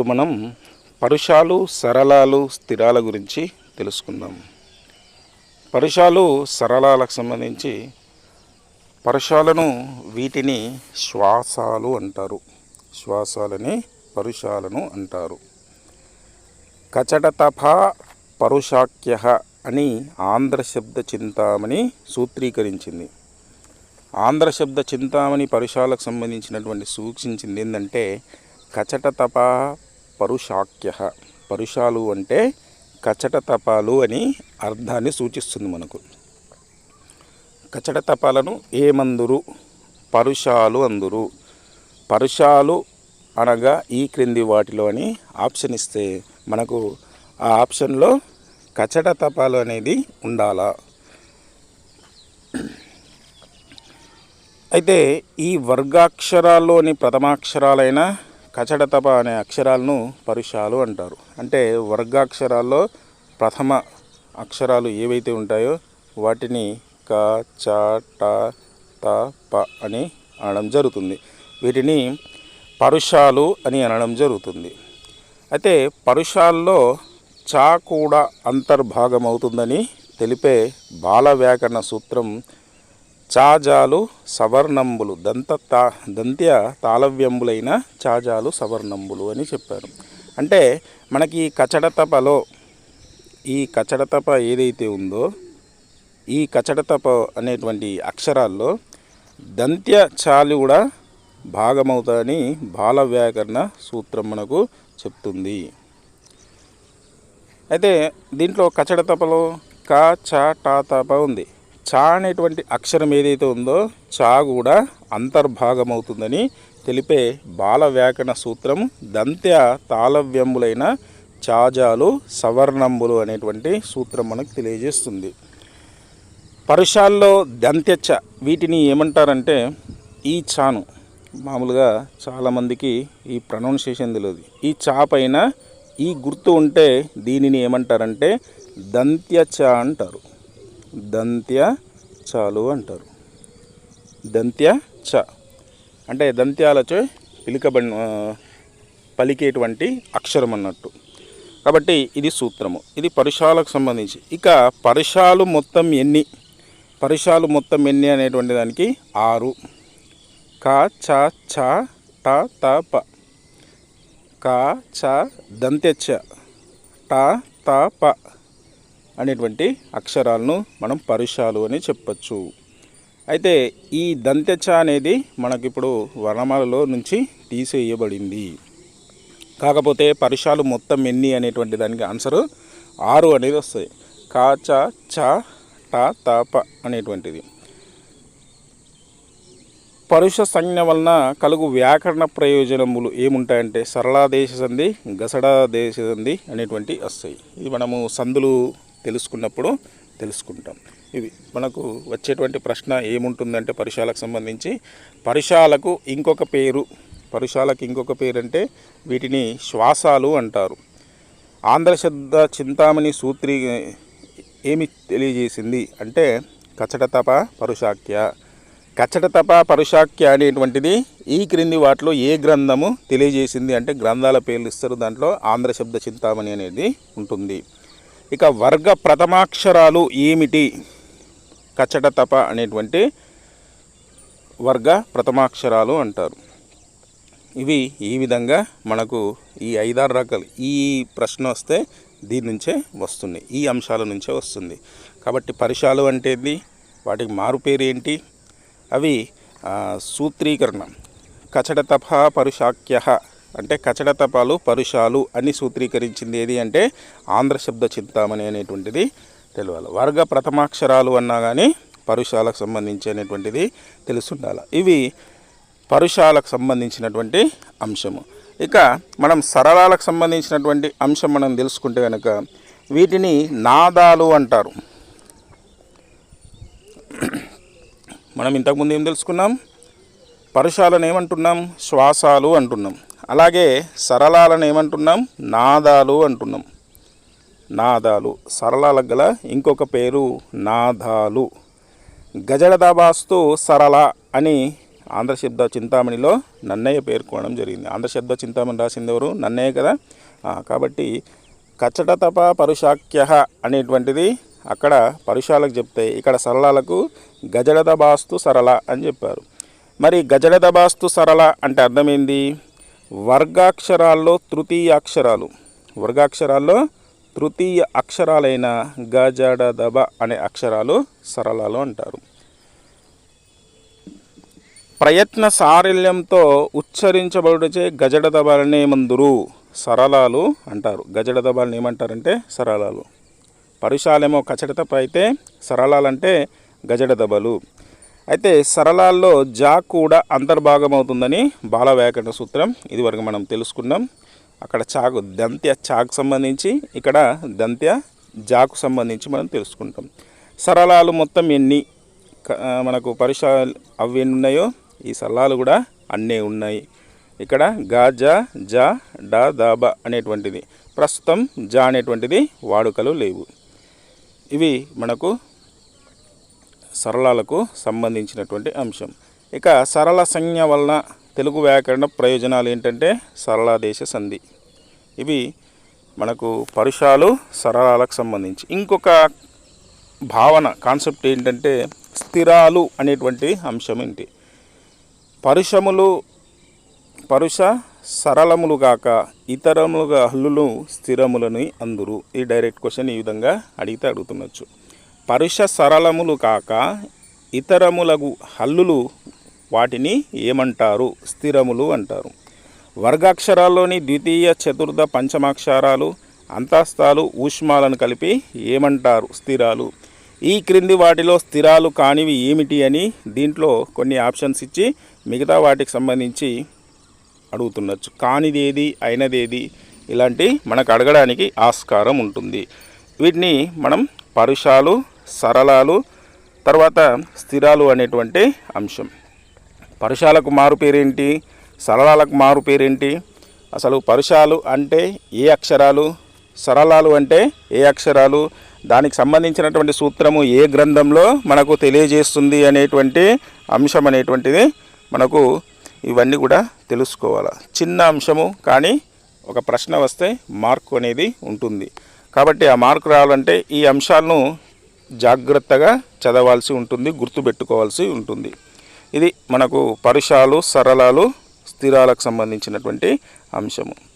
ఇప్పుడు మనం పరుషాలు సరళాలు స్థిరాల గురించి తెలుసుకుందాం. పరుషాలు సరళాలకు సంబంధించి పరుషాలను వీటిని శ్వాసాలు అంటారు. శ్వాసాలని పరుషాలను అంటారు. కచటతప పరుషాఖ్య అని ఆంధ్ర శబ్ద చింతామణి సూత్రీకరించింది. ఆంధ్ర శబ్ద చింతామణి పరుషాలకు సంబంధించినటువంటి సూచించింది ఏంటంటే కచటతప పరుషాఖ్య. పరుషాలు అంటే కచటతపాలు అని అర్థాన్ని సూచిస్తుంది మనకు. కచటతపాలను ఏమందురు? పరుషాలు అందురు. పరుషాలు అనగా ఈ క్రింది వాటిలో అని ఆప్షన్ ఇస్తే మనకు ఆ ఆప్షన్లో కచట తపాలు అనేది ఉండాలా. అయితే ఈ వర్గాక్షరాల్లోని ప్రథమాక్షరాలైన కచడతప అనే అక్షరాలను పరుషాలు అంటారు. అంటే వర్గాక్షరాల్లో ప్రథమ అక్షరాలు ఏవైతే ఉంటాయో వాటిని క చ ట త ప అని అనడం జరుగుతుంది. వీటిని పరుషాలు అని అనడం జరుగుతుంది. అయితే పరుషాల్లో చా కూడా అంతర్భాగమవుతుందని తెలిపే బాల వ్యాకరణ సూత్రం చాజాలు సవర్ణంబులు దంత తా దంత్య తాళవ్యంబులైన చాజాలు సవర్ణంబులు అని చెప్పారు. అంటే మనకి ఈ కచడతపలో ఈ కచడతప ఏదైతే ఉందో ఈ కచడతప అనేటువంటి అక్షరాల్లో దంత్య చాలు కూడా భాగమవుతాయని బాల వ్యాకరణ సూత్రం మనకు చెప్తుంది. అయితే దీంట్లో కచడతపలో క చ టా తప ఉంది. చా అనేటువంటి అక్షరం ఏదైతే ఉందో చా కూడా అంతర్భాగమవుతుందని తెలిపే బాల వ్యాకరణ సూత్రం దంత్య తాళవ్యంబులైన చాజాలు సవర్ణంబులు అనేటువంటి సూత్రం మనకు తెలియజేస్తుంది. పరుషాల్లో దంత్యచ వీటిని ఏమంటారంటే ఈ చాను. మామూలుగా చాలామందికి ఈ ప్రొనౌన్సియేషన్ తెలియదు. ఈ చా పైన ఈ గుర్తు ఉంటే దీనిని ఏమంటారంటే దంత్యచ అంటారు. దంత్య చాలు అంటారు. దంత్య చ. అంటే దంత్యాలచే పిలికబడి పలికేటువంటి అక్షరం అన్నట్టు. కాబట్టి ఇది సూత్రము. ఇది పరిశాలకు సంబంధించి. ఇక పరిశాలు మొత్తం ఎన్ని? పరిశాలు మొత్తం ఎన్ని అనేటువంటి దానికి ఆరు. క చ ఛ ట త ప. క చ దంత్య చ. ట త ప. అనేటువంటి అక్షరాలను మనం పరుషాలు అని చెప్పచ్చు. అయితే ఈ దంత్యచ అనేది మనకిప్పుడు వర్ణమాలలో నుంచి తీసేయబడింది. కాకపోతే పరుషాలు మొత్తం ఎన్ని అనేటువంటి దానికి ఆన్సరు ఆరు అనేది వస్తుంది కా చ చ ట అనేటువంటిది. పరుష సంజ్ఞ వలన కలుగు వ్యాకరణ ప్రయోజనములు ఏముంటాయంటే సరళాదేశ సంధి గసడాదేశ సంధి అనేటువంటి వస్తాయి. ఇది మనము సందులు తెలుసుకున్నప్పుడు తెలుసుకుంటాం. ఇవి మనకు వచ్చేటువంటి ప్రశ్న ఏముంటుందంటే పరుషాలకు సంబంధించి పరుషాలకు ఇంకొక పేరు పరుషాలకు ఇంకొక పేరు అంటే వీటిని శ్వాసాలు అంటారు. ఆంధ్రశబ్ద చింతామణి సూత్రి ఏమి తెలియజేసింది అంటే కచటతప పరుషాఖ్య. కచటతప పరుషాఖ్య అనేటువంటిది ఈ క్రింది వాటిలో ఏ గ్రంథము తెలియజేసింది అంటే గ్రంథాల పేర్లు ఇస్తారు దాంట్లో ఆంధ్రశబ్ద చింతామణి అనేది ఉంటుంది. ఇక వర్గ ప్రథమాక్షరాలు ఏమిటి? కచటతప అనేటువంటి వర్గ ప్రథమాక్షరాలు అంటారు. ఇవి ఈ విధంగా మనకు ఈ ఐదారు రకాలు ఈ ప్రశ్న వస్తే దీని నుంచే వస్తుంది ఈ అంశాల నుంచే వస్తుంది. కాబట్టి పరిశాలు అంటే ఏంది? వాటికి మారు పేరు ఏంటి? అవి సూత్రీకరణ. సూత్రీకరణ కచడతప పరుషాఖ్య అంటే కచడతపాలు పరుషాలు అని సూత్రీకరించింది ఏది అంటే ఆంధ్ర శబ్ద చింతామణి అనేటువంటిది తెలియాలి వర్గ ప్రథమాక్షరాలు అన్నా కానీ పరుషాలకు సంబంధించి అనేటువంటిది తెలుసుండాలి. ఇవి పరుషాలకు సంబంధించినటువంటి అంశము. ఇక మనం సరళాలకు సంబంధించినటువంటి అంశం మనం తెలుసుకుంటే కనుక వీటిని నాదాలు అంటారు. మనం ఇంతకుముందు ఏం తెలుసుకున్నాం? పరుషాలను ఏమంటున్నాం? శ్వాసాలు అంటున్నాం. అలాగే సరళాలను ఏమంటున్నాం? నాదాలు అంటున్నాం. నాదాలు. సరళాలకు గల ఇంకొక పేరు నాదాలు. గజడదాబాస్తు సరళ అని ఆంధ్రశబ్ద చింతామణిలో నన్నయ్య పేర్కోవడం జరిగింది. ఆంధ్రశబ్ద చింతామణి రాసింది ఎవరు? నన్నయ్య కదా? కాబట్టి కచటతప పరుషాఖ్య అనేటువంటిది అక్కడ పరుషాలకు చెప్తే ఇక్కడ సరళాలకు గజడదబాస్తు సరళ అని చెప్పారు. మరి గజడదబాస్తు సరళ అంటే అర్థమైంది వర్గాక్షరాల్లో తృతీయ అక్షరాలు. వర్గాక్షరాల్లో తృతీయ అక్షరాలైన గజడదబ అనే అక్షరాలు సరళాలు అంటారు. ప్రయత్న సారల్యంతో ఉచ్చరించబడుచే గజడదబాలనే మందురు సరళాలు అంటారు. గజడదబాలను ఏమంటారంటే సరళాలు. పరుషాలేమో కచడతపై అయితే సరళాలంటే గజడదబలు అయితే సరళాల్లో జా కూడా అంతర్భాగమవుతుందని బాల వ్యాకరణ సూత్రం ఇదివరకు మనం తెలుసుకున్నాం. అక్కడ చాకు దంత్య చాకు సంబంధించి ఇక్కడ దంత్య జాకు సంబంధించి మనం తెలుసుకుంటాం. సరళాలు మొత్తం ఎన్ని మనకు పరిసరాలు అవి ఎన్ని ఉన్నాయో ఈ సరళాలు కూడా అన్నీ ఉన్నాయి. ఇక్కడ గా జా జా డా దాబ అనేటువంటిది. ప్రస్తుతం జా అనేటువంటిది వాడుకలు లేవు. ఇవి మనకు సరళాలకు సంబంధించినటువంటి అంశం. ఇక సరళ సంజ్ఞ వలన తెలుగు వ్యాకరణ ప్రయోజనాలు ఏంటంటే సరళాదేశ సంధి. ఇవి మనకు పరుషాలు సరళాలకు సంబంధించి. ఇంకొక భావన కాన్సెప్ట్ ఏంటంటే స్థిరాలు అనేటువంటి అంశం ఏంటి? పరుషములు పరుష సరళములు కాక ఇతరములుగా హల్లులు స్థిరములని అందురు. ఈ డైరెక్ట్ క్వశ్చన్ ఈ విధంగా అడిగితే అడుగుతుండొచ్చు. పరుష సరళములు కాక ఇతరములకు హల్లులు వాటిని ఏమంటారు? స్థిరములు అంటారు. వర్గాక్షరాల్లోని ద్వితీయ చతుర్థ పంచమాక్షరాలు అంతస్తాలు ఊష్మాలను కలిపి ఏమంటారు? స్థిరాలు. ఈ క్రింది వాటిలో స్థిరాలు కానివి ఏమిటి అని దీంట్లో కొన్ని ఆప్షన్స్ ఇచ్చి మిగతా వాటికి సంబంధించి అడుగుతుండొచ్చు కానిదేది అయినదేది ఇలాంటి మనకు అడగడానికి ఆస్కారం ఉంటుంది. వీటిని మనం పరుషాలు సరళాలు తర్వాత స్థిరాలు అనేటువంటి అంశం. పరుషాలకు మారు పేరేంటి? సరళాలకు మారు పేరేంటి? అసలు పరుషాలు అంటే ఏ అక్షరాలు? సరళాలు అంటే ఏ అక్షరాలు? దానికి సంబంధించినటువంటి సూత్రము ఏ గ్రంథంలో మనకు తెలియజేస్తుంది అనేటువంటి అంశం అనేటువంటిది మనకు ఇవన్నీ కూడా తెలుసుకోవాలి. చిన్న అంశము కానీ ఒక ప్రశ్న వస్తే మార్కు అనేది ఉంటుంది. కాబట్టి ఆ మార్కు రావాలంటే ఈ అంశాలను జాగ్రత్తగా చదవాల్సి ఉంటుంది గుర్తుపెట్టుకోవాల్సి ఉంటుంది. ఇది మనకు పరుషాలు సరళాలు స్థిరాలకు సంబంధించినటువంటి అంశము.